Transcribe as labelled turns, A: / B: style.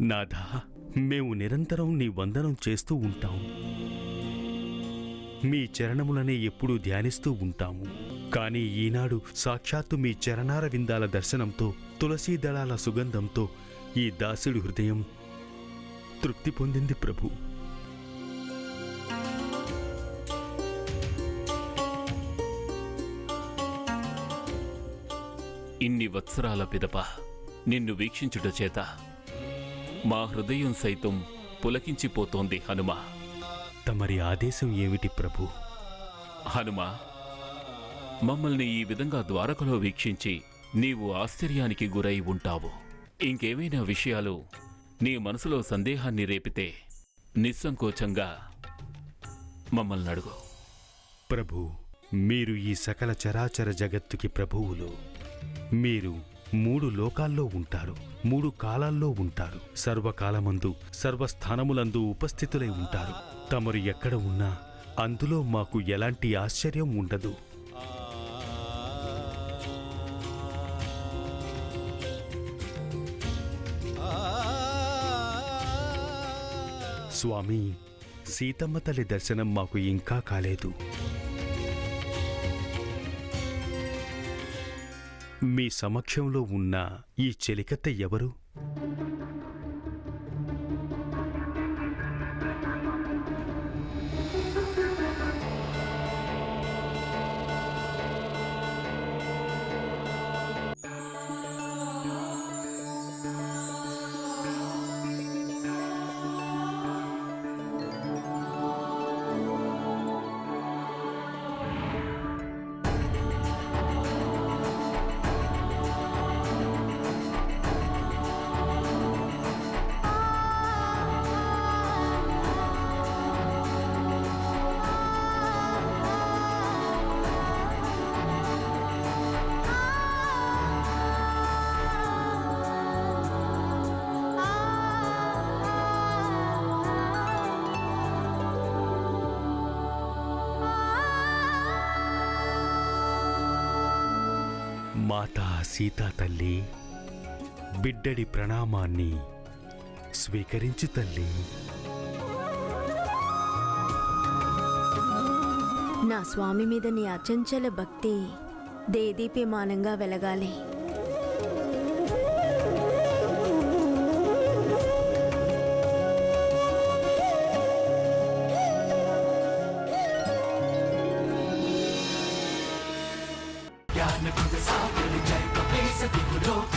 A: నాథా మేము నిరంతరం నీ వందనం చేస్తూ ఉంటాం. మీ చరణములనే ఎప్పుడూ ధ్యానిస్తూ ఉంటాము. కానీ ఈనాడు సాక్షాత్తు మీ చరణార విందాల దర్శనంతో తులసీ దళాల సుగంధంతో ఈ దాసుడి హృదయం తృప్తి పొందింది ప్రభు.
B: ఇన్ని వత్సరాల పిదప నిన్ను వీక్షించుట చేత మా హృదయం సైతం పులకించిపోతోంది హనుమ.
A: తమరి ఆదేశం ఏమిటి ప్రభు?
B: హనుమ మమ్మల్ని ఈ విధంగా ద్వారకలో వీక్షించి నీవు ఆశ్చర్యానికి గురై ఉంటావు. ఇంకేమైనా విషయాలు నీ మనసులో సందేహాన్ని రేపితే నిస్సంకోచంగా మమ్మల్ని అడుగు.
A: ప్రభు మీరు ఈ సకల చరాచర జగత్తుకి ప్రభువులు. మీరు మూడు లోకాల్లో ఉంటారు మూడు కాలాల్లో ఉంటారు. సర్వకాలమందు సర్వస్థానములందు ఉపస్థితులై ఉంటారు. తమరు ఎక్కడ ఉన్నా అందులో మాకు ఎలాంటి ఆశ్చర్యం ఉండదు. స్వామి సీతమ్మ తల్లి దర్శనం మాకు ఇంకా కాలేదు. మీ సమక్షంలో ఉన్న ఈ చెలికత్తె ఎవరు? మాతా సీతా తల్లి బిడ్డడి ప్రణామాన్ని స్వీకరించు తల్లి.
C: నా స్వామి మీద నీ అచంచల భక్తి దేదీప్యమానంగా వెలగాలి.
D: got me from the south, really take a piece of people don't